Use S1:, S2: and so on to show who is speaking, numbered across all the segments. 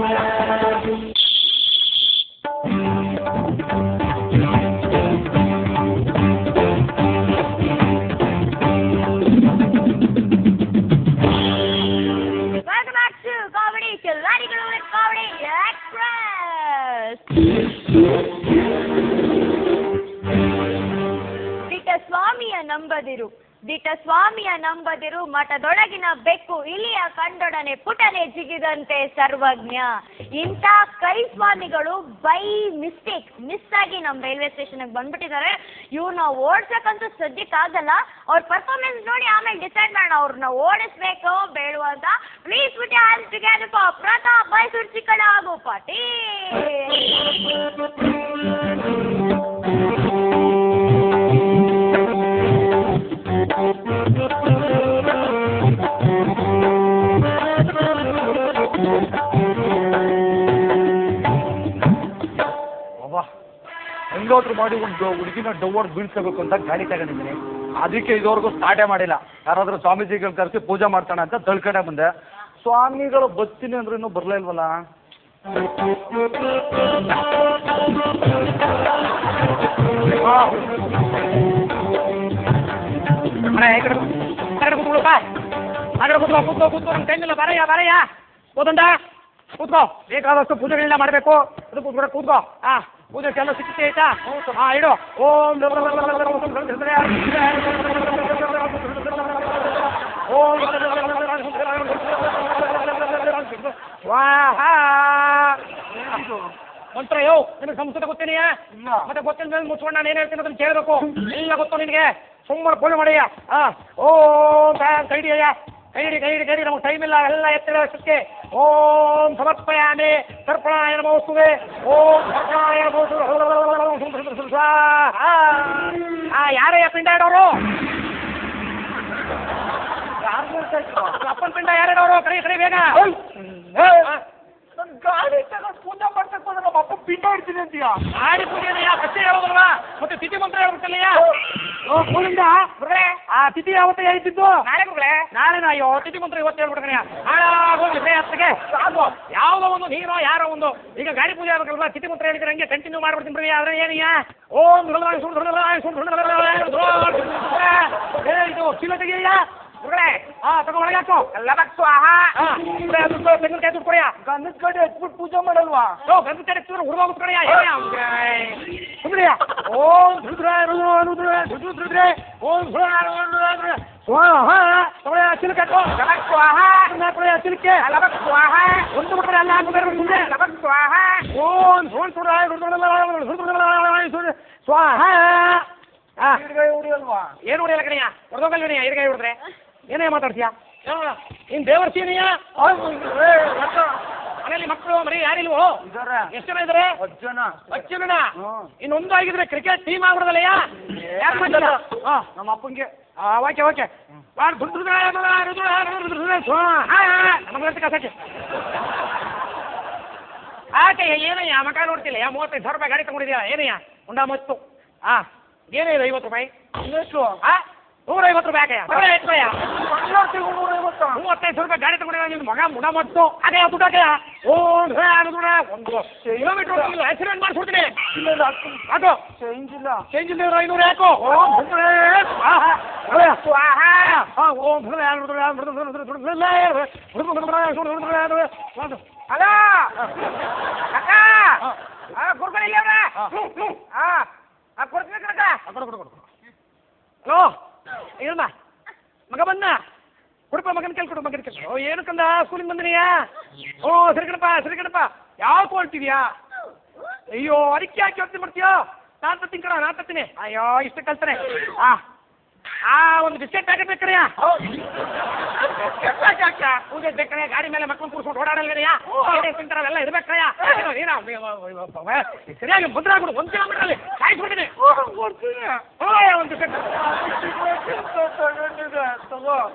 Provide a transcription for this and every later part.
S1: Thank you. ನಂಬದಿರು. ದಿಟ ಸ್ವಾಮಿಯ ನಂಬದಿರು, ಮಠದೊಳಗಿನ ಬೆಕ್ಕು ಇಲಿಯ ಕಂಡೊಡನೆ ಪುಟನೆ ಜಿಗಿದಂತೆ ಸರ್ವಜ್ಞ. ಇಂಥ ಕೈ ಸ್ವಾಮಿಗಳು ಬೈ ಮಿಸ್ಟೇಕ್, ಮಿಸ್ ಆಗಿ ನಮ್ಮ ರೈಲ್ವೆ ಸ್ಟೇಷನ್ಗೆ ಬಂದ್ಬಿಟ್ಟಿದ್ದಾರೆ. ಇವ್ರನ್ನ ಓಡ್ಸಕ್ಕಂತೂ ಸದ್ಯಕ್ಕಾಗಲ್ಲ ಅವ್ರ ಪರ್ಫಾರ್ಮೆನ್ಸ್ ನೋಡಿ ಆಮೇಲೆ ಡಿಸೈಡ್ ಮಾಡೋಣ. ಅವ್ರನ್ನ ಓಡಿಸ್ಬೇಕು, ಬೇಡವ ಅಂತ. ಪ್ಲೀಸ್ ಬಿಟ್ಟು ಆಲ್ ಟುಗೆದರ್ ಪ್ರತಾಪ್ ಮೈಸೂರು ಚಿಕ್ಕಳ ಹಾಗೂ ಪಾಟೀಲ್
S2: ಹೆಂಗಾದ್ರೂ ಮಾಡಿ ಒಂದು ಹುಡುಗಿನ ಡೌವರ್ಡ್ ಬೀಳ್ಸಬೇಕು ಅಂತ ಗಾಡಿ ತಗೊಂಡಿದ್ದೀನಿ. ಅದಕ್ಕೆ ಇದುವರೆಗೂ ಸ್ಟಾರ್ಟೇ ಮಾಡಿಲ್ಲ. ಯಾರಾದ್ರೂ ಸ್ವಾಮೀಜಿಗಳು ಕರೆಸಿ ಪೂಜೆ ಮಾಡ್ತಾನೆ ಅಂತ ತಳ್ಕಡೆ ಬಂದೆ. ಸ್ವಾಮಿಗಳು ಬರ್ತೀನಿ ಅಂದ್ರೆ ಇನ್ನೂ ಬರಲೇ ಇಲ್ವಲ್ಲ?
S3: ಬರಯ್ಯ ಕೂತ್ಕೋ. ಬೇಕಾದಷ್ಟು ಪೂಜೆಗಳನ್ನ ಮಾಡಬೇಕು. ಅದು ಕೂತ್ಕೋ ಕೂತ್ಕೋ. ಹಾ ಪೂಜೆ ಎಲ್ಲ ಸಿಕ್ಕಿತೆ ಆಯ್ತಾ? ಹಾ ಇಡು. ಓಂ ಓಂ ಮಂತ್ರ ಯೋ ನಿನಗೆ ಸಂಸ್ಕೃತ ಗೊತ್ತೇನೆಯಾ? ಮತ್ತೆ ಗೊತ್ತಿಲ್ಲ ಮೇಲೆ ಮುಚ್ಕೊಂಡು ನಾನು ಏನು ಹೇಳ್ತೀನಿ ಅದನ್ನ ಕೇಳಬೇಕು. ಎಲ್ಲ ಗೊತ್ತು ನಿನಗೆ. ಸುಮ್ಮನೆ ಪೂಜೆ ಮಾಡಯ್ಯ. ಹಾ ಓಂ ಕೈ ಹಿಡಿಯಯ್ಯ ಕೈ ಹಿಡಿ ಕೈ ಹಿಡಿ ಕೈ ಹಿಡಿ ನಮಗೆ ಟೈಮ್ ಇಲ್ಲ ಎಲ್ಲ ಎತ್ತಿರ ಅಷ್ಟಕ್ಕೆ ಓಂ ಸಮರ್ಪಯಾಮಿ ತರ್ಪಣಾಯ ನಮೋಸ್ತುವೆ ಓಂ ತರ್ಪಣಾಯ ನಮೋಸ್ತುವೆ ಸ್ವಾಹಾ ಆ ಯಾರಯ್ಯ ಪಿಂಡ ಇಡೋರು? ಅಪ್ಪನ ಪಿಂಡ ಯಾರು ಇಡೋರು? ಕಡೆ ಕಡೆ ಬೇಗ.
S2: ಗಾಡಿ ತಗೊಂಡು ಪೂಜೆ ಮಾಡ್ಸಕ್ ಹೋದ್ರೆ ನಮ್ಮ ಅಪ್ಪ ಪಿಂಡ ಇಡ್ತೀನಿ ಅಂತೀಯ
S3: ಆಡಿ ಪೂಜೆನೆಯಾ ಕಷ್ಟೇ ಹೇಳೋದಲ್ವಾ? ಮತ್ತೆ ತಿಥಿ ಮಂತ್ರ ಹೇಳ್ಬೇಕಲ್ಲಯ್ಯ ಓ ಕೂಲಿಂದ ಗುರುಗಳೇ ಆ ತಿಥಿ ಯಾವತ್ತೇ ಹೇಳ್ತಿದ್ದು? ನಾಳೆ ಗುರುಗಳೇ ನಾಳೆನಾ? ಅಯ್ಯೋ ತಿಥಿ ಮಂತ್ರ ಇವತ್ತು ಹೇಳ್ಬಿಡ್ಕಣಯ್ಯ ಹಾಳಾಗೋಗ್ಲಿ ಬೇ ಹತ್ತಿಗೆ ಸಾಕು. ಯಾವುದೋ ಒಂದು ನೀರೋ ಯಾರೋ ಒಂದು. ಈಗ ಗಾಡಿ ಪೂಜೆ ಆಗ್ಬೇಕಲ್ವಾ? ತಿಥಿ ಮಂತ್ರ ಹೇಳಿದ್ರೆ ಹಂಗೆ ಕಂಟಿನ್ಯೂ ಮಾಡ್ಬಿಡ್ತೀನಿ ಬಿಡಿ ಆದ್ರೆ ಏನಯ್ಯ? ಓಂ ಸುಳ್ಳು ಸುಳ್ಳು ಸುಳ್ಳು ಇದು ಚೀಲ ತೆಗಿಯಯ್ಯ? ಹುಡುಗಳೆ ಹಾ ತಗೋ ಒಳಗೆ ಹಾಕು ಎಲ್ಲ ಬಾಕ್ಸು ಆಹಾ ಬೆಂಗಳೂರು ಕೈ ದುಡ್ಕೊಡೆಯ
S2: ಗಂಧದ ಕಡೆ ಹಚ್ಬಿಟ್ಟು ಪೂಜೆ ಮಾಡಲ್ವಾ
S3: ಓ ಗಂಧದ ಕಡೆ ಹಚ್ಚಿದ್ರೆ ಹುಡುಗ ಹೋಗ್ಕೊಡೆಯ ಸುಮ್ರಿಯ ಓಂ ರುದ್ರ ರುದ್ರ ರುದ್ರ ರುದ್ರ ಓಂ ಚಿಲುಕೆ ಚಿಲುಕೆ ಲಬಕ್ ಸ್ವಾಹ ಒಂದು ಬಿಟ್ಟರೆ ಎಲ್ಲ ಹಾಕಿದ್ರೆ ಲಬಕ್ ಸ್ವಾಹ ಓಂ ಸುಳ್ ಸುಡ ಸ್ವಾಹ ಏನು ಹೊಡೆಯಲ್ಲ ಕಡೆಯ ಹೊಡೆದೋಗಲ್ವನೆಯ ಎಡಗೈ ಹೊಡೆದ್ರೆ ಏನೇ ಮಾತಾಡ್ತೀಯಾ? ನೀನ್ ದೇವರ್ಸೀನಿಯ ಮನೆಯಲ್ಲಿ ಮಕ್ಕಳು ಮರಿ ಯಾರಿಲ್ವೋ ಎಷ್ಟು ಜನ ಇದಾರೆ?
S2: ಹತ್ತು ಜನ
S3: ಹತ್ತು ಜನ. ಇನ್ನೊಂದು ಆಗಿದ್ರೆ ಕ್ರಿಕೆಟ್ ಟೀಮ್ ಆಗ್ಬಿಡದಲ್ಲಯ್ಯ ಯಾಕೆ ಮಾಡ್ತೀರ ಹಾ.
S2: ನಮ್ಮ ಅಪ್ಪಂಗೆ.
S3: Okay okay. ಬಾಳ ದುಡ್ಡು ಹಾ, ಹಾ, ಹಾ, ನಮಗಂತ ಕಸಕ್ಕೆ ಆಕೆ ಏನಯ್ಯ ಮಕ ನೋಡ್ತಿಲ್ಲ ಮೂವತ್ತೈದು ಸಾವಿರ ರೂಪಾಯಿ ಗಾಡಿ ತಗೊಂಡಿದ್ಯಾ? ಏನಯ್ಯ? ಉಂಡಾ ಮತ್ತು. ಆ. ಏನಿದೆ ಐವತ್ತು ರೂಪಾಯಿ?
S2: ಇನ್ನೆಷ್ಟು?
S3: ಹಾ ನೂರೈವತ್ತು ರೂಪಾಯಿ
S2: ಯಾಕೆ
S3: ಮೂವತ್ತೈದು ರೂಪಾಯಿ ಗಾಡಿ ತಗೊಂಡಿರೋ ನಿನ್ನ ಮಗ ಮುಡ ಮತ್ತು ಅದೇ ದುಡ್ಡು ಹಾಕಯ ಓ ಒಂದು ಕಿಲೋಮೀಟರ್ ಆಕ್ಸಿಡೆಂಟ್ ಮಾಡಿಸ್ಬಿಡ್ತೀನಿ ಅದು
S2: ಚೇಂಜ್ ಇಲ್ಲ
S3: ಚೇಂಜ್ ಇಲ್ಲ ಐನೂರು ಯಾಕೋ ಹಲೋ ಅಕ್ಕ ಕೊಡ್ಕೊಳ್ಳಿ ಇಲ್ಲ ಕೊಡ್ತೀನಿ ಕಣಕ್ಕ ಕೊಡು ಕೊಡು ಕೊಡು ಬಂದ? ಕೊಡಪ್ಪ ಮಗನ ಕೇಳಿ ಕೊಡು ಮಗನ ಕೇಳಿ ಓ, ಏನು ಕಂದ? ಸ್ಕೂಲಿಂದ ಬಂದಿನೀಯಾ ಓ, ಸರಿ ಕಣಪ್ಪ ಸರಿ ಕಣಪ್ಪ. ಯಾವ ಕೊಳ್ತಿದ್ಯಾ ಅಯ್ಯೋ, ಅದಕ್ಕೆ ಯಾಕೆ ಯೋಚನೆ ಮಾಡ್ತೀಯೋ? ನಾನು ತತ್ತೀನಿ ಕಣ, ನಾನು ತತ್ತೀನಿ ಅಯ್ಯೋ, ಇಷ್ಟು ಕಲ್ತಾನೆ ಆ ಆ, ಒಂದು ಬಿಸ್ಕೆಟ್ ಪ್ಯಾಕೆಟ್ ಬೇಕಣಯ್ಯ ಪೂಜೆ ಗಾಡಿ ಮೇಲೆ ಮಕ್ಕಳು ಕೂರ್ಸ್ಕೊಂಡು ಓಡಾಡಲ್ ಕಡೆಯಾ ತಿಂತಾರ ಎಲ್ಲ ಇರ್ಬೇಕಾಯಾ ಸರಿಯಾಗಿ ಮುದ್ರ ಕೊಡು ಒಂದು ಕಿಲೋಮೀಟರ್ ಅಲ್ಲಿ ಕಾಯಿಸ್ಬಿಟ್ಟಿನಿ ಒಂದು
S2: ಸೆಟ್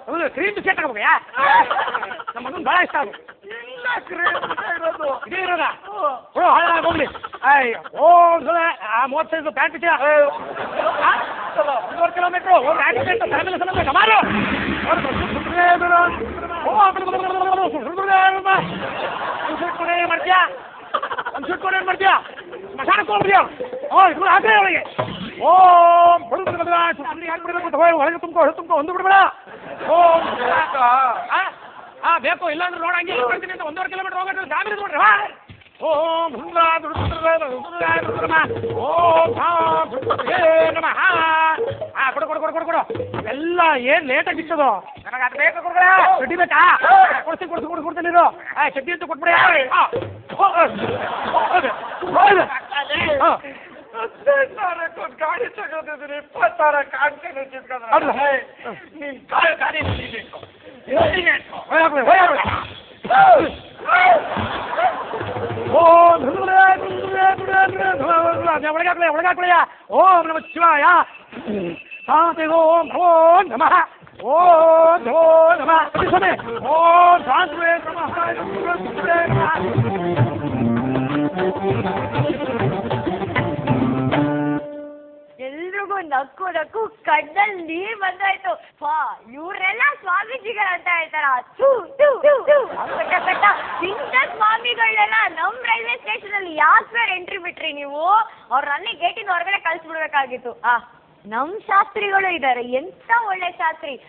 S3: ಹೌದು ಕ್ರೀಮ್ ನಮ್ಮ ಮಗನ್ ಬಹಳ ಇಷ್ಟ
S2: ಆಗುತ್ತೆ
S3: ಇದೇ ಇರೋದ ಓ ಹಾಳಾಗೋಗ್ಲಿ ಅಯ್ಯೋ ಮೂವತ್ತೈದು ಪ್ಯಾಂಟ್ ಇದೆಯಾ और किलोमीटर हो गाड़ी में तो फैमिली से में कमा लो और सुनने मेरा ओ आप लोग सुनने मेरा सुनने कोने मर गया हम सुन कोने मर गया मशान को मर गया और इसमें आते हो ये ओम बड़ू बड़ू बड़ा सुनने हाथ बड़े ಒಂದು ಬಿಡಬೇಡ ಓಂ ಆ ಆ ಬೇಕು ಇಲ್ಲಾಂದ್ರೆ ನೋಡಂಗಿಲ್ಲ ಬರ್ತೀನಿ ಅಂತ ಒಂದೂವರೆ ಕಿಲೋಮೀಟರ್ ಹೋಗೋದು ಗಾಬರಿ ನೋಡ್ರಿ ನಮಃ. ಆ ಕೊಡು ಕೊಡು ಕೊಡು ಕೊಡು ಕೊಡು ಎಲ್ಲ ಏನ್ ಲೇಟ್ ಆಗಿ ಸಿಕ್ತದು ನನಗೆ ಅದು ಬೇಕು ಕೊಡ್ಬೇಡ ಚಡ್ಡಿ ಬೇಕಾ ಕೊಡ್ತೀನಿ ಕೊಡ್ತೀನಿ ಕೊಡ್ತೀನಿ ಕೊಡ್ತೀನಿ ನೀನು ಆ ಚಡ್ಡಿ ಅಂತ ಕೊಟ್ಬಿಡಿ ಆ. ಹೋ, ಹೋ, ಹೌದು. ಹಾ.
S2: ಗಾಡಿ ತಗೋದಿದ್ದೀನಿ ಇಪ್ಪತ್ತಾರ ಕಾಣ್ಕೊಂಡು
S3: ಹೌದು.
S2: ನೀನ್ ಗಾಡಿ ಗಾಡಿ ನಡೀಬೇಕು
S3: ಹೋಯ್ ಹಾಕ್ಬಿಡಿ, ಹೋಯ್ ಹಾಕ್ಬಿಡಿ. ಓ ಧನುರೇ, ಧನುರೇ, ಧನುರೇ, ಧನುರೇ, ಧನುರೇ, ಧನುರೇ, ಒಳಗೆ ಹಾಕ್ಲಿ, ಒಳಗೆ ಹಾಕ್ಲಿಯ. ಓಂ ನಮ ಶಿವಾಯ ಶಾಂತಿ ಓಂ ಓಂ ನಮಃ ಓಂ ನಮೋ ನಮಃ ಸ್ವಾಮಿ ಓಂ ಶಾಂತಿ ನಮಃ ನಮಃ
S1: ಎಲ್ರಿಗೂ ನಕ್ಕು ನಕ್ಕು ಕಣ್ಣಲ್ಲಿ ನೀರ್ ಬಂದಾಯ್ತು ಪಾ ಇವ್ರೆಲ್ಲ ಸ್ವಾಮೀಜಿಗಳಂತ ಹೇಳ್ತಾರ ಇಂಥ ಸ್ವಾಮಿಗಳನ್ನೆಲ್ಲ ನಮ್ಮ ರೈಲ್ವೆ ಸ್ಟೇಷನ್ ಅಲ್ಲಿ ಯಾಕೆ ಎಂಟ್ರಿ ಬಿಟ್ರಿ ನೀವು? ಅವ್ರ ಅಲ್ಲಿ ಗೇಟಿನ ಹೊರಗಡೆ ಕಳ್ಸ್ಬಿಡ್ಬೇಕಾಗಿತ್ತು. ಆ, ನಮ್ ಶಾಸ್ತ್ರಿಗಳು ಇದ್ದಾರೆ ಎಂತ ಒಳ್ಳೆ ಶಾಸ್ತ್ರಿ.